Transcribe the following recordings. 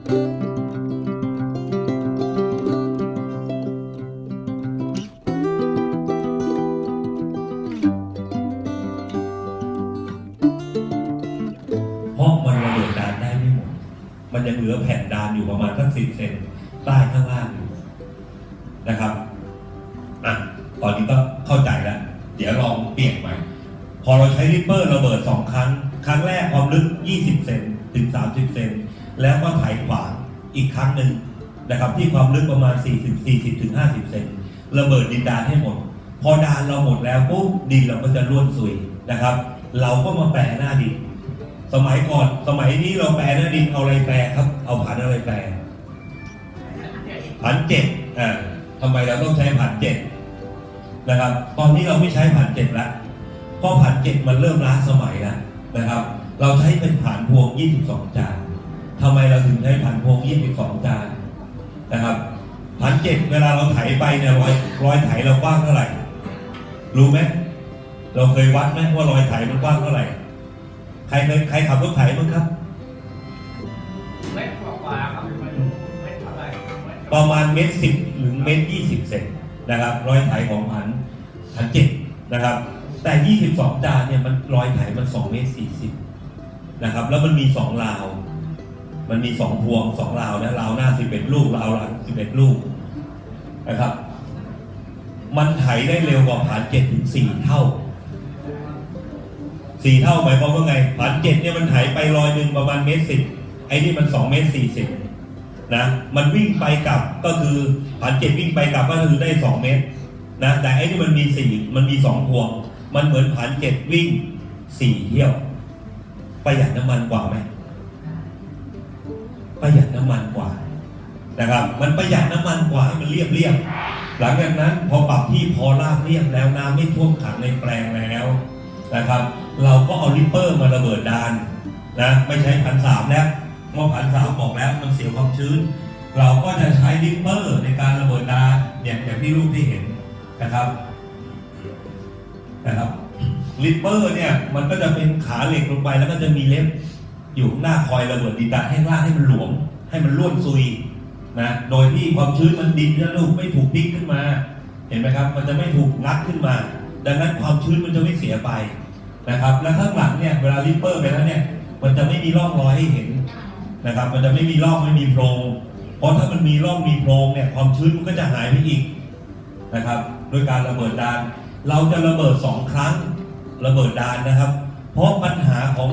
เพราะมันระเบิดดานได้ไม่หมด มันยังเหลือแผ่นดานอยู่ประมาณสักสิบเซนใต้ข้างล่างอยู่นะครับอะตอนนี้ก็เข้าใจแล้ว เดี๋ยวลองเปลี่ยนใหม่ พอเราใช้ริปเปอร์ระเบิดสองครั้ง ครั้งแรกความลึก 20 เซน ก็ไถขวางอีกครั้งหนึ่งนะครับที่ความลึกประมาณ 40 40ถึง50 เซนระเบิดดินดานให้หมด พอดานเราหมดแล้วปุ๊บดินเราก็จะร่วนซุยนะครับ เราก็มาแปลหน้าดิน สมัยก่อนสมัยนี้เราแปลหน้าดินเอาอะไรแปลครับ เอาผันอะไรแปลผันเจ็ดอ่าทำไมเราต้องใช้ผันเจ็ดนะครับ ตอนนี้เราไม่ใช้ผันเจ็ดละเพราะผันเจ็ดมันเริ่มล้าสมัยแล้วนะครับ เราใช้เป็นผันพวง 22 จาน ทำไมเราถึงใช้ผันพวง22จานนะครับผันเจ็ดเวลาเราไถไปเนี่ยรอยรอยไถเรากว้างเท่าไหร่ รู้ไหมเราเคยวัดไหมว่ารอยไถมันกว้างเท่าไหร่ ใครเคยใครขับรถไถบ้างครับเม็ดกว่าๆครับไม่รู้เม็ดเท่าไหร่เม็ดประมาณเมตรสิบหรือเมตรยี่สิบเซนนะครับ รอยไถของพันพันเจ็ดนะครับ แต่ยี่สิบสองจานเนี่ยมันรอยไถมันสองเมตรสี่สิบนะครับ แล้วมันมีสองราว มันมีสองพวงสองราวนะราวหน้าสิบเอ็ดลูกราวหลังสิบเอ็ดลูกนะครับ มันไถได้เร็วกว่าผ่านเจ็ดถึงสี่เท่าสี่เท่าหมายความว่าไงผ่านเจ็ดเนี่ยมันไถไปรอยหนึ่งประมาณเมตรสิบไอ้นี่มันสองเมตรสี่สิบนะมันวิ่งไปกลับก็คือผ่านเจ็ดวิ่งไปกลับก็คือได้สองเมตรนะแต่ไอ้นี่มันมีสี่มันมีสองพวง มันเหมือนผ่านเจ็ดวิ่งสี่เที่ยว ประหยัดน้ำมันกว่าไหม ประหยัดน้ำมันกว่านะครับ มันประหยัดน้ำมันกว่าให้มันเรียบเรียบหลังจากนั้นพอปรับที่พอราบเรียบแล้วน้ำไม่ท่วมขังในแปลงแล้วนะครับ เราก็เอาริปเปอร์มาระเบิดดานนะไม่ใช้พันสามแล้วเมื่อพันสามบอกแล้วมันเสียความชื้น เราก็จะใช้ดิปเปอร์ในการระเบิดดานเนี่ยอย่างที่รูปที่เห็นนะครับนะครับลิปเปอร์เนี่ยมันก็จะเป็นขาเหล็กลงไปแล้วก็จะมีเล็บ อยู่ข้างหน้าคอยระเบิดดินดานให้ล่างให้มันหลวม ให้มันร่วนซุยนะโดยที่ความชื้นมันดินแล้วลูกไม่ถูกดิกขึ้นมา เห็นไหมครับ มันจะไม่ถูกงัดขึ้นมา ดังนั้นความชื้นมันจะไม่เสียไปนะครับ และข้างหลังเนี่ยเวลาลิปเปอร์ไปแล้วเนี่ยมันจะไม่มีร่องรอยให้เห็นนะครับ มันจะไม่มีร่องไม่มีโพรงเพราะถ้ามันมีร่องมีโพรงเนี่ยความชื้นมันก็จะหายไปอีกนะครับด้วยการระเบิดดาน เราจะระเบิดสองครั้งระเบิดดานนะครับ เพราะปัญหาของ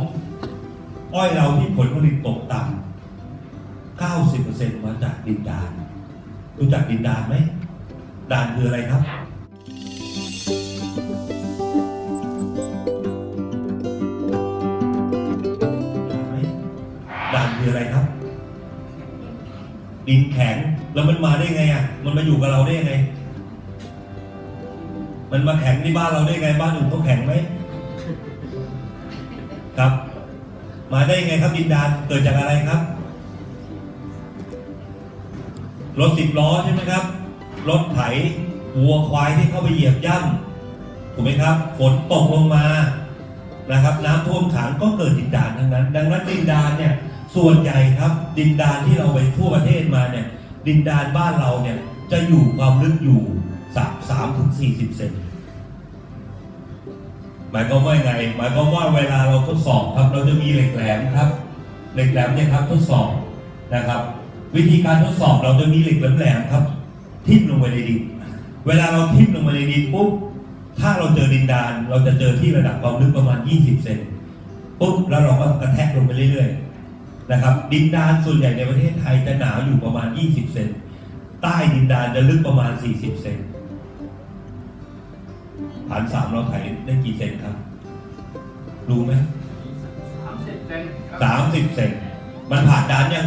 อ้อยเราที่ผลผลิตตกต่ำ90%มาจากดินดาน รู้จักดินดานไหมดานคืออะไรครับด่านคืออะไรครับ ดินแข็งแล้วมันมาได้ไงอะ มันมาอยู่กับเราได้ยังไง มันมาแข็งที่บ้านเราได้ไงบ้านอื่นเขาแข็งไหมครับ มาได้ยังไงครับดินดานเกิดจากอะไรครับ รถสิบล้อใช่ไหมครับ รถไถวัวควายที่เข้าไปเหยียบย่ำถูกไหมครับฝนตกลงมานะครับ น้ำท่วมขังก็เกิดดินดานทั้งนั้น ดังนั้นดินดานเนี่ยส่วนใหญ่ครับ ดินดานที่เราไปทั่วประเทศมาเนี่ยดินดานบ้านเราเนี่ยจะอยู่ความลึกอยู่สามสามถึงสี่สิบเซน มายความว่าไง หมายความว่าเวลาเราทดสอบครับ เราจะมีเหล็กแหลมครับ เหล็กแหลมเนี่ยครับทดสอบนะครับ วิธีการทดสอบเราจะมีเหล็กแหลมๆครับ ทิ่มลงไปในดิน เวลาเราทิ่มลงไปในดินปุ๊บ ถ้าเราเจอดินดาน เราจะเจอที่ระดับความลึกประมาณ 20 เซนปุ๊บแล้วเราก็กระแทกลงไปเรื่อยๆนะครับ ดินดานส่วนใหญ่ในประเทศไทยจะหนาอยู่ประมาณ 20 เซนใต้ดินดานจะลึกประมาณ 40 เซน ฐานสามเราไถได้กี่เซนครับ รู้ไหมสามสิบเซนครับสามสิบเซนมันผ่านดานยัง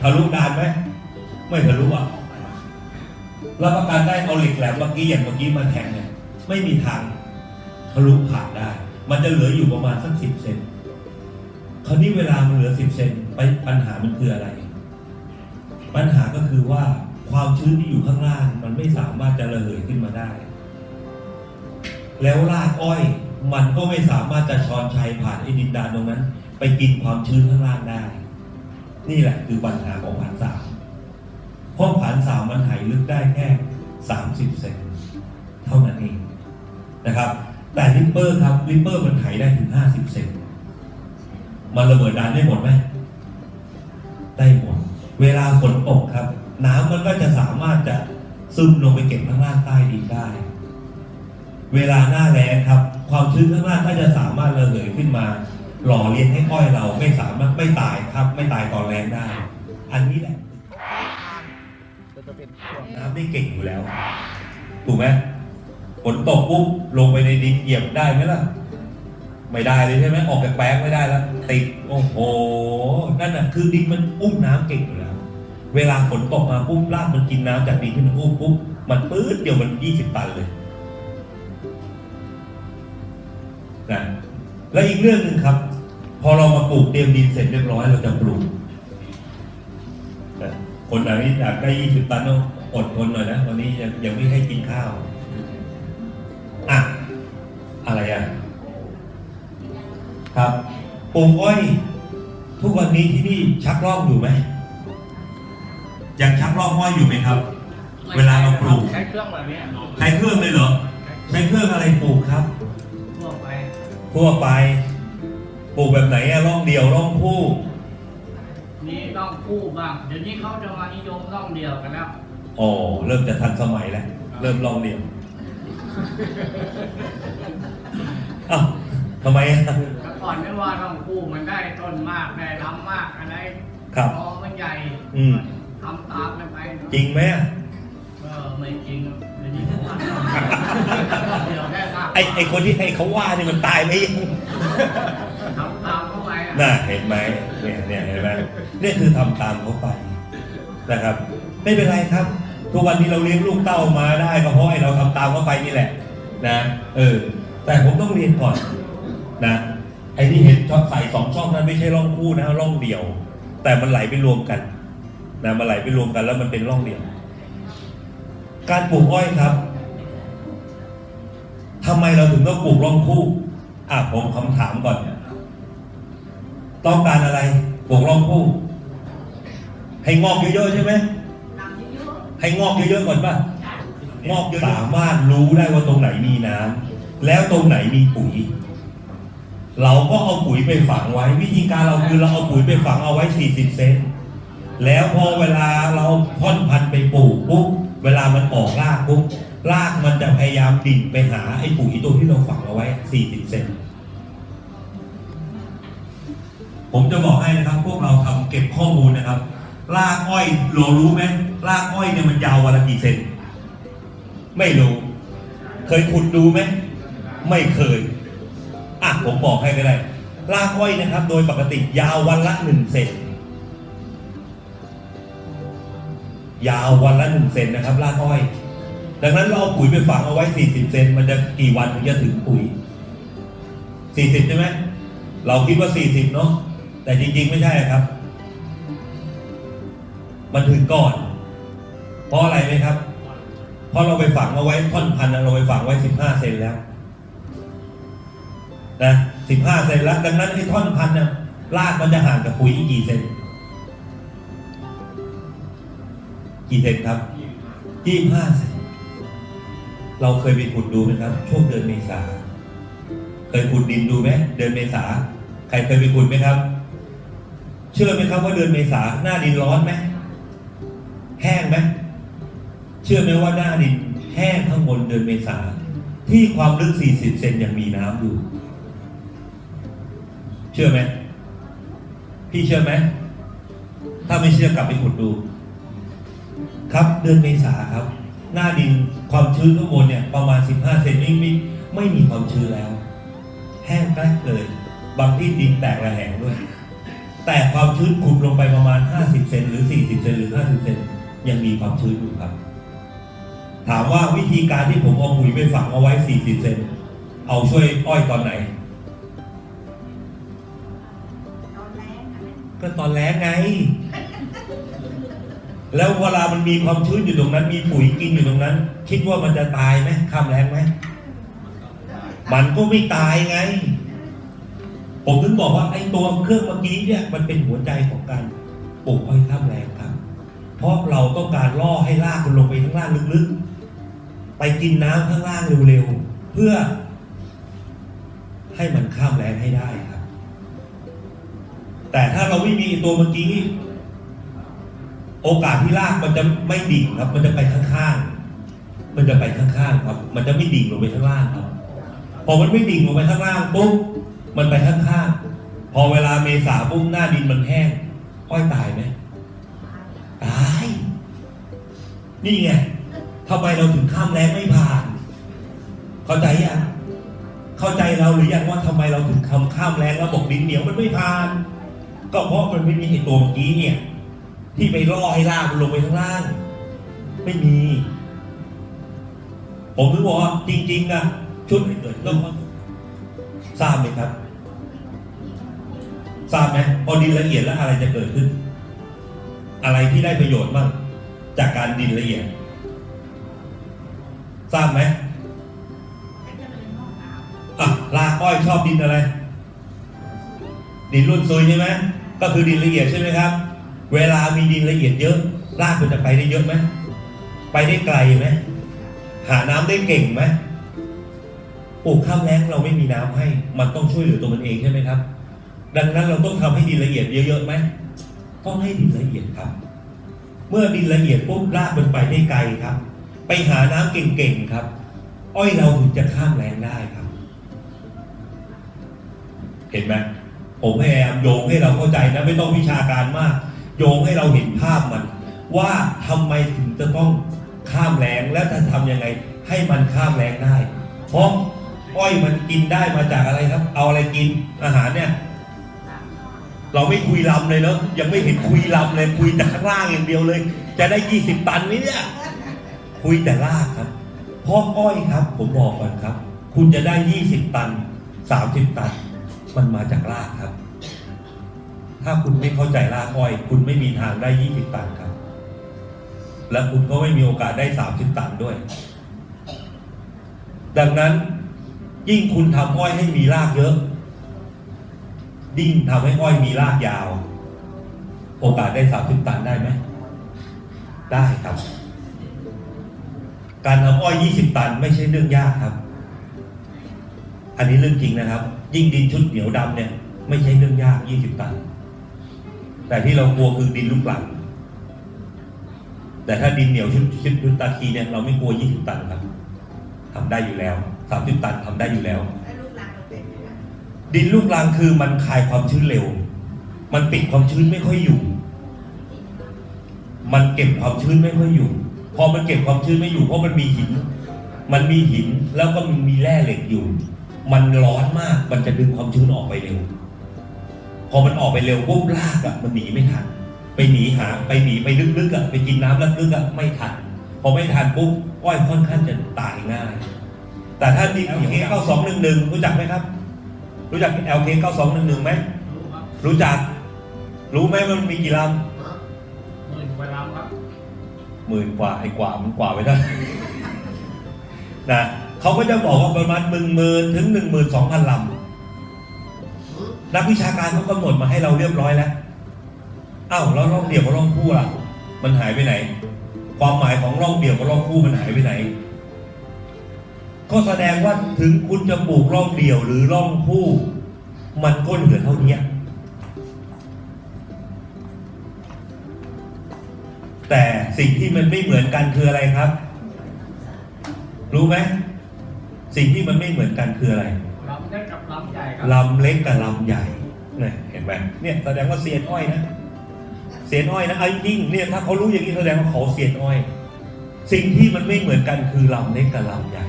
ทะลุดานไหมไม่ทะลุอะรับประกันได้เอาเหล็กแหลมเมื่อกี้อย่างเมื่อกี้มาแทงเนี่ยไม่มีทางทะลุผ่านได้ มันจะเหลืออยู่ประมาณสักสิบเซนคราวนี้เวลามันเหลือสิบเซนไปปัญหามันคืออะไร ปัญหาก็คือว่าความชื้นที่อยู่ข้างล่าง มันไม่สามารถจะระเหยขึ้นมาได้ แล้วรากอ้อย มันก็ไม่สามารถจะชอนชัยผ่านไอ้ดินดานตรงนั้น ไปกินความชื้นข้างล่างได้ นี่แหละคือปัญหาของผานสามเพราะผานสามมันไหลึกได้แค่สามสิบเซนเท่านั้นเองนะครับ แต่ริปเปอร์ครับริปเปอร์มันไหได้ถึงห้าสิบเซนมันระเบิดดานได้หมดไหมได้หมด เวลาฝนตกครับ น้ำมันก็จะสามารถจะซึมลงไปเก็บข้างล่างใต้ดินได้ เวลาหน้าแล้งครับ ความชื้นข้างล่างก็จะสามารถระเหยขึ้นมา หล่อเลี้ยงให้อ้อยเราไม่สามารถไม่ตายครับ ไม่ตายตอนแรงได้ อันนี้แหละน้ำได้เก่งอยู่แล้ว ถูกไหมฝนตกปุ๊บลงไปในดินเหยียบได้ไหมล่ะ ไม่ได้เลยใช่ไหมออกจากแปลงไม่ได้แล้วติดโอ้โหนั่นน่ะคือดินมันอุ้มน้ำเก่งอยู่แล้ว เวลาฝนตกมาปุ๊บรากมันกินน้ำจากดินที่มันอุ้มปุ๊บมันปื๊ดเดียวมันยี่สิบตันเลย แล้วอีกเรื่องหนึ่งครับ พอเรามาปลูกเตรียมดินเสร็จเรียบร้อยเราจะปลูกนะคนไหนอยากได้ยี่สิบตันต้องอดทนหน่อยนะวันนี้ยังยังไม่ให้กินข้าวอะอะไรอะ ครับปลูกอ้อยทุกวันนี้ที่นี่ชักลอกอยู่ไหมยังชักลอกอ้อยอยู่ไหมครับ เวลาเราปลูกใช้เครื่องแบบเนี้ยใช้เครื่องเลยเหรอใช้เครื่องอะไรปลูกครับทั่วไป ทั่วไป ปลูกแบบไหนอะร่องเดียวร่องคู่ นี่ต้องคู่บ้าง เดี๋ยวนี้เขาจะมานิยมต้องเดียวกันแล้ว อ๋อ เริ่มจะทันสมัยแล้ว เริ่มร่องเดียวอ้าวทำไมอะ แต่ก่อนไม่ว่าต้องคู่มันได้ต้นมากได้ลำมากอะไรครับพอมันใหญ่อืม ทำตามกันไปจริงไหมอะ เออไม่จริงเดี๋ยวนี้เขาว่าเดียวได้มาก ไอไอคนที่ให้เขาว่านี่มันตายไหมยังทำตามเข้าไปอะน่าเห็นไหมเนี่ยเนี่ยเห็นไหมเนี่ยคือทำตามเขาไปนะครับ ไม่เป็นไรครับ ทุกวันนี้เราเลี้ยงลูกเต้ามาได้ก็เพราะไอเราทำตามเขาไปนี่แหละ นะเออ แต่ผมต้องเรียนก่อน นะไอที่เห็นช่องใส่สองช่องนั้นไม่ใช่ร่องคู่นะร่องเดียว แต่มันไหลไปรวมกันนะมันไหลไปรวมกันแล้วมันเป็นร่องเดียว การปลูกอ้อยครับ ทำไมเราถึงต้องปลูกร่องคู่อะผมคำถามก่อน ต้องการอะไรปลูกร่องคู่ ให้งอกเยอะๆใช่ไหมให้งอกเยอะๆก่อนป่ะงอกเยอะสามารถรู้ได้ว่าตรงไหนมีน้ำแล้วตรงไหนมีปุ๋ย เราก็เอาปุ๋ยไปฝังไว้ วิธีการเราคือเราเอาปุ๋ยไปฝังเอาไว้ 40 เซนแล้วพอเวลาเราพ่อนพันธุ์ไปปลูกปุ๊บเวลามันออกรากปุ๊บ รากมันจะพยายามดิ่งไปหาไอ้ปุ๋ยตัวที่เราฝังเอาไว้ 40 เซน ผมจะบอกให้นะครับ พวกเราทำเก็บข้อมูลนะครับ รากอ้อยเรารู้ไหมรากอ้อยเนี่ยมันยาววันละกี่เซน ไม่รู้ เคยขุดดูไหม ไม่เคย อะผมบอกให้ก็ได้ รากอ้อยนะครับ โดยปกติยาววันละหนึ่งเซนยาววันละหนึ่งเซนนะครับรากอ้อย ดังนั้นเราเอาปุ๋ยไปฝังเอาไว้ 40 เซนมันจะกี่วันถึงจะถึงปุ๋ย 40 ใช่ไหม เราคิดว่า 40 เนาะ แต่จริง ๆ ไม่ใช่ครับ มันถึงก่อน เพราะอะไรไหมครับ เพราะเราไปฝังเอาไว้ท่อนพันเราไปฝังไว้ 15 เซนแล้ว นะ 15 เซนแล้ว ดังนั้นไอ้ท่อนพันธุ์น่ะรากมันจะห่างกับปุ๋ยอีกกี่เซน กี่เซนครับ 25เซน เราเคยไปขุดดูไหมครับ ช่วงเดือนเมษา เคยขุดดินดูไหมเดือนเมษา ใครเคยไปขุดไหมครับ เชื่อไหมครับว่าเดือนเมษาหน้าดินร้อนไหมแห้งไหมเชื่อไหมว่าหน้าดินแห้งข้างบนเดือนเมษา ที่ความลึก 40 เซนยังมีน้ำอยู่ เชื่อไหมพี่เชื่อไหมถ้าไม่เชื่อกลับไปขุดดู ครับเดือนเมษาครับ หน้าดิน ความชื้นข้างบนเนี่ยประมาณ 15 เซนไม่ไม่ไม่มีความชื้นแล้ว แห้งแกล้งเลย บางที่ดินแตกระแหงด้วย แต่ความชื้นขุดลงไปประมาณ 50 เซนหรือ 40 เซนหรือ 50 เซนยังมีความชื้นอยู่ครับ ถามว่าวิธีการที่ผมเอาปุ๋ยไปฝังเอาไว้ 40 เซนเอาช่วยอ้อยตอนไหน ก็ตอนแรงไง แล้วเวลามันมีความชื้นอยู่ตรงนั้น มีปุ๋ยกินอยู่ตรงนั้น คิดว่ามันจะตายไหมข้ามแรงไหมมันก็ไม่ตายไง ผมถึงบอกว่าไอ้ตัวเครื่องเมื่อกี้เนี่ยมันเป็นหัวใจของการปลูกอ้อยข้ามแรงครับเพราะเราต้องการล่อให้รากมันลงไปข้างล่างลึกๆ ไปกินน้ำข้างล่างเร็วๆ เพื่อ ให้มันข้ามแรงให้ได้ครับ แต่ถ้าเราไม่มีไอ้ตัวเมื่อกี้ โอกาสที่รากมันจะไม่ดิ่งครับ มันจะไปข้างๆ มันจะไปข้างๆครับ มันจะไม่ดิ่งลงไปข้างล่างครับ พอมันไม่ดิ่งลงไปข้างล่างปุ๊บ มันไปข้างๆ พอเวลาเมษาปุ๊บหน้าดินมันแห้ง อ้อยตายไหมตาย นี่ไงทำไมเราถึงข้ามแรงไม่ผ่าน เข้าใจยังเข้าใจเราหรือยังว่าทำไมเราถึงคำข้ามแรงแล้วบอกดินเหนียวมันไม่ผ่าน ก็เพราะมันไม่มีไอตัวเมื่อกี้เนี่ย ที่ไปล่อให้ล่ากมันลงไปข้างล่าง ไม่มี ผมถึงบอกว่าจริงๆนะชุดให้เกิดต้องทราบไหมครับทราบไหมพอดินละเอียดแล้วอะไรจะเกิดขึ้น อะไรที่ได้ประโยชน์บ้างจากการดินละเอียดทราบไหมอะลากอ้อยชอบดินอะไร ดินรุ่นซุยใช่ไหมก็คือดินละเอียดใช่ไหมครับ เวลามีดินละเอียดเยอะรากมันจะไปได้เยอะไหมไปได้ไกลไหมหาน้ำได้เก่งไหมปลูกข้ามแล้งเราไม่มีน้ำให้ มันต้องช่วยเหลือตัวมันเองใช่ไหมครับ ดังนั้นเราต้องทำให้ดินละเอียดเยอะๆไหมต้องให้ดินละเอียดครับ เมื่อดินละเอียดปุ๊บรากมันไปได้ไกลครับ ไปหาน้ำเก่งๆครับ อ้อยเราถึงจะข้ามแรงได้ครับ เห็นไหมผมพยายามโยงให้เราเข้าใจนะไม่ต้องวิชาการมาก โยงให้เราเห็นภาพมัน ว่าทำไมถึงจะต้องข้ามแรงและจะทำยังไงให้มันข้ามแรงได้ เพราะอ้อยมันกินได้มาจากอะไรครับ เอาอะไรกินอาหารเนี่ย เราไม่คุยลำเลยเนาะยังไม่เห็นคุยลำเลย คุยแต่ข้างล่างอย่างเดียวเลย จะได้ยี่สิบตันไหมเนี่ยคุยแต่ลากครับเพราะอ้อยครับ ผมบอกก่อนครับ คุณจะได้ยี่สิบตันสามสิบตัน มันมาจากรากครับ ถ้าคุณไม่เข้าใจรากอ้อย คุณไม่มีทางได้ยี่สิบตันครับ และคุณก็ไม่มีโอกาสได้สามสิบตันด้วย ดังนั้น ยิ่งคุณทำอ้อยให้มีรากเยอะยิ่งทำให้อ้อยมีรากยาว โอกาสได้สามสิบตันได้ไหมได้ครับ การทำอ้อยยี่สิบตันไม่ใช่เรื่องยากครับ อันนี้เรื่องจริงนะครับ ยิ่งดินชุดเหนียวดำเนี่ย ไม่ใช่เรื่องยากยี่สิบตัน แต่ที่เรากลัวคือดินลูกหลัง แต่ถ้าดินเหนียวชุดชุดชุดตาคีเนี่ยเราไม่กลัวยี่สิบตันครับทำได้อยู่แล้วสามสิบตันทำได้อยู่แล้ว ดินลูกรังคือมันคายความชื้นเร็ว มันปิดความชื้นไม่ค่อยอยู่ มันเก็บความชื้นไม่ค่อยอยู่ พอมันเก็บความชื้นไม่อยู่เพราะมันมีหิน มันมีหินแล้วก็มันมีแร่เหล็กอยู่ มันร้อนมากมันจะดึงความชื้นออกไปเร็ว พอมันออกไปเร็วปุ๊บรากอะมันหนีไม่ทัน ไปหนีหาไปหนีไปลึกๆอะไปกินน้ำลึกๆอะไม่ทัน พอไม่ทันปุ๊บอ้อยค่อนข้างจะตายง่าย แต่ถ้าดินเหนียวเข้าสองหนึ่งหนึ่งรู้จักไหมครับ รู้จัก LK 9211ไหมรู้ครับรู้จัก รู้ไหมว่ามันมีกี่ลหมื่นกว่าลำครับำหมื่นกว่าไอ้กว่ามันกว่าไปได้นะเขาก็จะบอกว่าประมาณหนึ่งหมื่นถึงหนึ่งหมื่นสองพันลำ นักวิชาการเขากำหนดมาให้เราเรียบร้อยแล้วเอ้าแล้วร่องเดี่ยวกับร่องคู่ล่ะ มันหายไปไหน ความหมายของร่องเดี่ยวกับร่องคู่มันหายไปไหน ก็แสดงว่าถึงคุณจะปลูกร่องเดี่ยวหรือร่องคู่ มันก็เหลือเท่านี้แต่สิ่งที่มันไม่เหมือนกันคืออะไรครับ รู้ไหมสิ่งที่มันไม่เหมือนกันคืออะไร ลำเล็กกับลำใหญ่ครับลำเล็กกับลำใหญ่เนี่ยเห็นไหมเนี่ยแสดงว่าเซียนอ้อยนะเซียนอ้อยนะเอาจริงเนี่ยถ้าเขารู้อย่างนี้แสดงว่าเขาเซียนอ้อย สิ่งที่มันไม่เหมือนกันคือลำเล็กกับลำใหญ่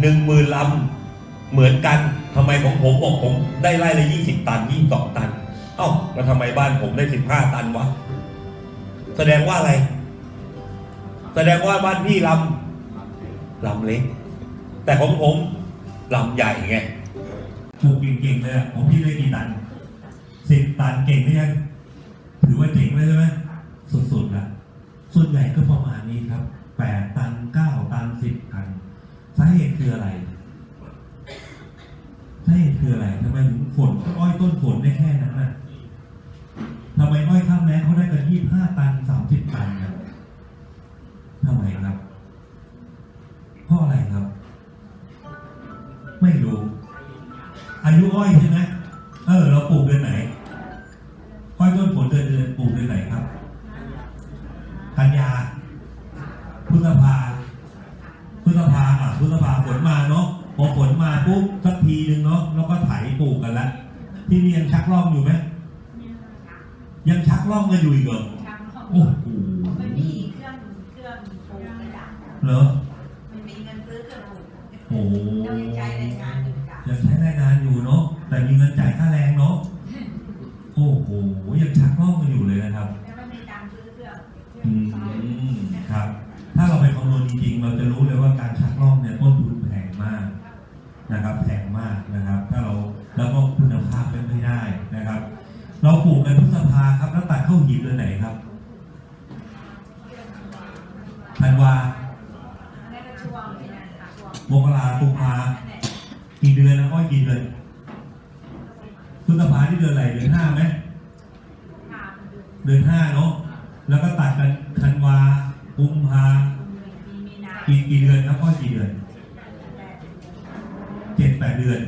หนึ่งหมื่นลำเหมือนกันทำไมของผมบอกผมได้ไร่ละยี่สิบตันยี่สองตัน เอ้าแล้วทำไมบ้านผมได้สิบห้าตันวะแสดงว่าอะไร แสดงว่าบ้านพี่ลำลำเล็ก แต่ของผมลำใหญ่ไงปลูกเก่งๆเลยอะขอพี่ได้กี่ตันสิบตันเก่งไหมยังถือว่าเก่งเลยใช่ไหมสุดๆละส่วนใหญ่ก็ประมาณนี้ครับแปดตันเก้าตันสิบตันสาเหตุคืออะไรสาเหตุคืออะไรทำไมถึงฝนอ้อยต้นฝนได้แค่นั้นนะทำไมอ้อยข้ามแม้เขาได้กันยี่ห้าตันสามสิบตันนะ ไม่รู้ อายุอ้อยใช่ไหมเออ เราปลูกเดือนไหนอ้อยต้นผลเดือนเดือนปลูกเดือนไหนครับกันยาพฤษภาพฤษภาอะพฤษภาฝนมาเนาะพอฝนมาปุ๊บสักทีหนึ่งเนาะแล้วก็ไถปลูกกันละที่นี่ยังชักล่องอยู่ไหมยังชักล่องกันอยู่อีกเหรอ อืมครับ ถ้าเราไปคำนวณจริงๆ เราจะรู้เลยว่าการชักลอกเนี่ยต้นทุนแพงมากนะครับแพงมากนะครับ ถ้าเราแล้วก็คุณภาพไม่ได้นะครับ เราปลูกในพฤษภาครับแล้วตัดเข้าหีบเดือนไหนครับธันวาอันนี้ก็ช่วงนี้นะคะช่วงมกรากุมภากี่เดือนนะอ้อยกี่เดือนพฤษภาที่เดือนอะไรเดือนห้าไหมเดือนห้าเนาะ แล้วก็ตัดกันธันวากุมภามีมีนากี่กี่เดือนครับอ้อยกี่เดือนแต่เจ็ดแปดเดือน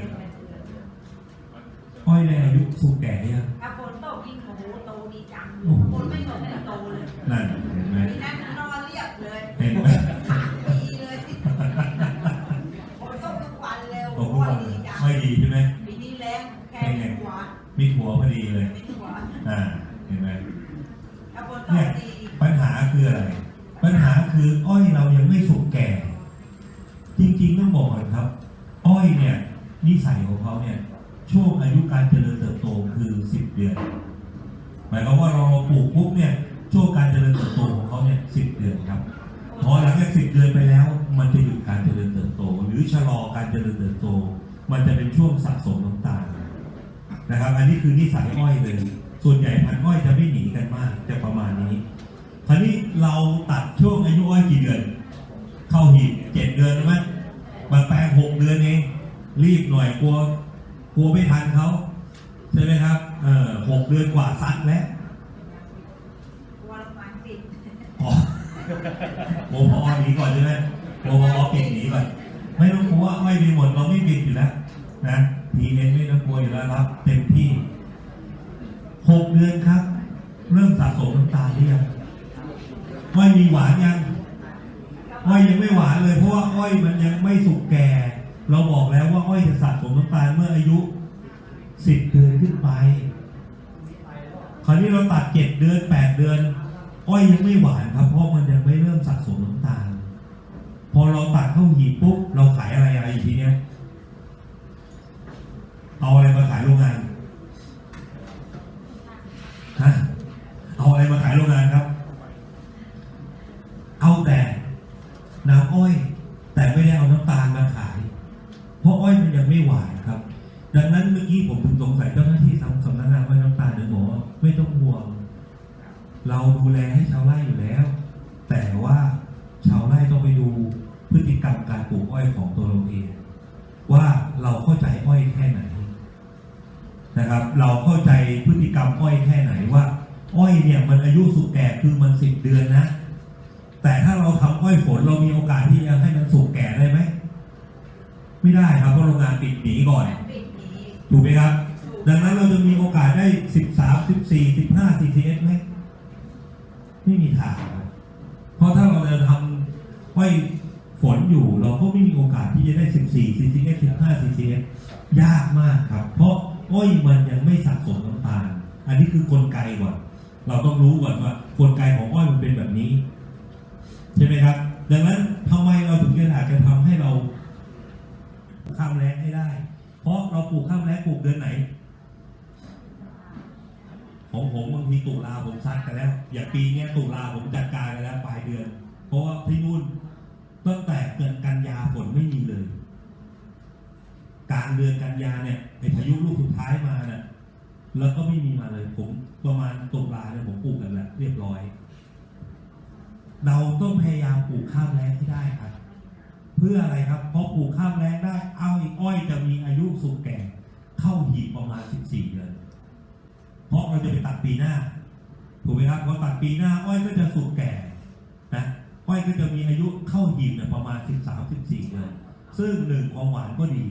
อ้อยในอายุสุกแก่ยังถ้าฝนตกยิ่งโอ้โหโตดีจังโอ้โหฝนไม่ตกไม่โตเลยนั่นเห็นไหมมีนั่งนอนเรียบเลยเห็นไหมสามปีเลยฝนตกทุกวันเร็วตกทุกวันดีจังไม่ดีใช่ไหมปีนี้แรงแค่หัวมีหัวพอดีเลยมีหัวอ่าเห็นไหมถ้าฝนต เนี่ยปัญหาคืออะไร ปัญหาคืออ้อยเรายังไม่สุกแก่ จริงๆต้องบอกก่อนครับ อ้อยเนี่ยนิสัยของเขาเนี่ยช่วงอายุการเจริญเติบโตคือสิบเดือน หมายความว่าเราปลูกปุ๊บเนี่ยช่วงการเจริญเติบโตของเขาเนี่ยสิบเดือนครับพอหลังจากสิบเดือนไปแล้ว มันจะหยุดการเจริญเติบโต หรือชะลอการเจริญเติบโต มันจะเป็นช่วงสะสมน้ำตาลนะครับ อันนี้คือนิสัยอ้อยเลย ส่วนใหญ่พันธุ์อ้อยจะไม่หนีกันมากจะประมาณนี้คราวนี้เราตัดช่วงอายุอ้อยกี่เดือน เข้าหีบเจ็ดเดือนใช่ไหมมาแปลงหกเดือนเองรีบหน่อยกลัวกลัวไม่ทันเขาใช่ไหมครับเออหกเดือนกว่าซัดแล้วกลัวโรงพยาบาลปิดอ๋อโมพอหนีก่อนใช่ไหมโมพอปิดหนีก่อนไม่ต้องกลัวอ้อยมีหมดเราไม่ปิดอยู่แล้วนะพีเอ็นไม่ต้องกลัวอยู่แล้วรับเต็มที่ หกเดือนครับ เริ่มสะสมน้ำตาลหรือยังอ้อยมีหวานยังอ้อยยังไม่หวานเลยเพราะว่าอ้อยมันยังไม่สุกแก่ เราบอกแล้วว่าอ้อยจะสะสมน้ำตาลเมื่ออายุสิบเดือนขึ้นไป คราวนี้เราตัดเจ็ดเดือนแปดเดือน อ้อยยังไม่หวานครับ เพราะมันยังไม่เริ่มสะสมน้ำตาล พอเราตัดเข้าหีบปุ๊บเราขายอะไรอะไรทีเนี้ยเอาอะไรมาขายโรงงาน ฮะเอาอะไรมาขายโรงงานครับ เอาแต่น้ำอ้อย แต่ไม่ได้เอาน้ำตาลมาขาย เพราะอ้อยมันยังไม่หวานครับ ดังนั้นเมื่อกี้ผมถึงสงสัยเจ้าหน้าที่ทำสำนักงานอ้อยน้ำตาลเนี่ยบอกว่าไม่ต้องห่วง เราดูแลให้ชาวไร่อยู่แล้ว แต่ว่าชาวไร่ต้องไปดูพฤติกรรมการปลูกอ้อยของตัวเราเองว่าเราเข้าใจ นะครับ เราเข้าใจพฤติกรรมอ้อยแค่ไหนว่า อ้อยเนี่ยมันอายุสุกแก่คือมันสิบเดือนนะ แต่ถ้าเราทำอ้อยฝนเรามีโอกาสที่จะให้มันสุกแก่ได้ไหมไม่ได้ครับเพราะโรงงานปิดหนีก่อนปิดนี้ถูกไหมครับ ดังนั้นเราจะมีโอกาสได้สิบสามสิบสี่สิบห้า CCS ไหมไม่มีทางครับเพราะถ้าเราจะทำไว้ฝนอยู่เราก็ไม่มีโอกาสที่จะได้สิบสี่ CCS สิบห้า CCS ยากมากครับ เพราะ อ้อยมันยังไม่สะสมน้ำตาล อันนี้คือกลไกก่อนเราต้องรู้ก่อนว่ากลไกของอ้อยมันเป็นแบบนี้ ใช่ไหมครับ ดังนั้นทำไมเราถึงจะอยากจะทำให้เราข้ามแล้งให้ได้ เพราะเราปลูกข้ามแล้งปลูกเดือนไหน ของผมบางทีตุลาผมซัดกันแล้ว อย่างปีนี้ตุลาผมจัดการกันแล้วปลายเดือน เพราะว่าที่นู่นตั้งแต่เกิดกันยาฝนไม่มีเลย กลางเดือนกันยาเนี่ยไอ้พายุลูกสุดท้ายมาเนี่ยแล้วก็ไม่มีมาเลยผมประมาณตุลาเนี่ยผมปลูกกันแล้วเรียบร้อย เราต้องพยายามปลูกข้ามแล้งให้ได้ครับ เพื่ออะไรครับ เพราะปลูกข้ามแล้งได้เอาอีกอ้อยจะมีอายุสุกแก่เข้าหีบประมาณ 14 เดือน เพราะเราจะไปตัดปีหน้าถูกไหมครับพอตัดปีหน้าอ้อยก็จะสุกแก่นะอ้อยก็จะมีอายุเข้าหีบเนี่ยประมาณ 13-14 เดือน ซึ่งหนึ่งความหวานก็ดี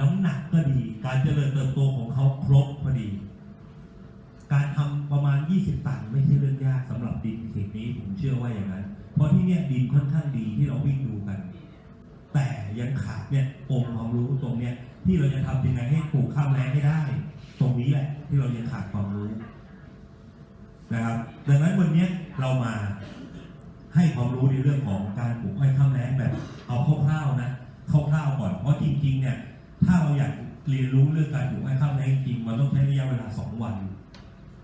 น้ำหนักก็ดี การเจริญเติบโตของเขาครบพอดี การทำประมาณ 20 ตันไม่ใช่เรื่องยากสำหรับดินเขตนี้ผมเชื่อว่าอย่างนั้น เพราะที่เนี่ยดินค่อนข้างดีที่เราวิ่งดูกัน แต่ยังขาดเนี่ยองค์ความรู้ตรงเนี้ยที่เราจะทำยังไงให้ปลูกข้าวแล้งให้ได้ ตรงนี้แหละ ที่เรายังขาดความรู้นะครับ ดังนั้นวันเนี้ยเรามาให้ความรู้ในเรื่องของการปลูกอ้อยข้าวแล้งแบบ เอาคร่าวๆนะคร่าวๆก่อนเพราะจริงๆเนี่ย ถ้าเราอยากเรียนรู้เรื่องการปลูกอ้อยข้าวแล้จริงมันต้องใช้ระยะเวลาสองวัน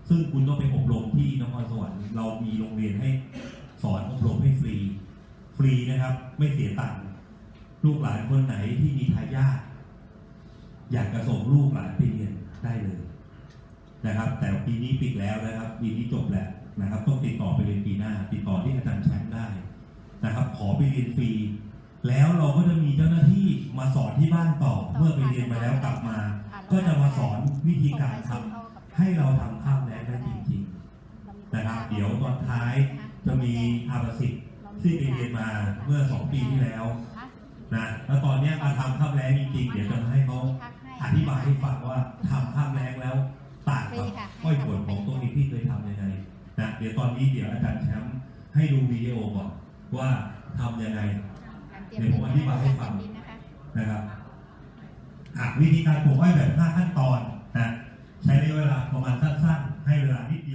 ซึ่งคุณต้องไปอบรมที่นครสวรรค์เรามีโรงเรียนให้สอนอบรมให้ฟรี ฟรีนะครับ ไม่เสียตังค์ลูกหลานคนไหนที่มีทายาทอยากจะส่งลูกหลานไปเรียนได้เลยนะครับ แต่ปีนี้ปิดแล้วนะครับปีนี้จบแล้วนะครับ ต้องติดต่อไปเรียนปีหน้า ติดต่อที่อาจารย์แชมป์ได้นะครับ ขอไปเรียนฟรี แล้วเราก็จะมีเจ้าหน้าที่มาสอนที่บ้านต่อเมื่อไปเรียนมาแล้วกลับมา ก็จะมาสอนวิธีการทำให้เราทำข้าวแล้งได้จริงๆนะครับ เดี๋ยวตอนท้ายจะมีอาภสิทธิ์ที่ไปเรียนมาเมื่อสองปีที่แล้วนะแล้วตอนเนี้ยมาทำข้าวแล้งจริงๆเดี๋ยวจะมาให้เขาอธิบายให้ฟังว่าทำข้าวแล้งแล้วต่างกับก้อยผลของตัวเองที่เคยทำยังไงนะเดี๋ยวตอนนี้เดี๋ยวอาจารย์แชมป์ให้ดูวิดีโอก่อนว่าทำยังไง เตรียมผมอธิบายให้ฟังนะครับหากวิธีการปลูกอ้อยแบบ 5 ขั้นตอนนะใช้ระยะเวลาประมาณสั้นๆ ให้เวลานิดเดียว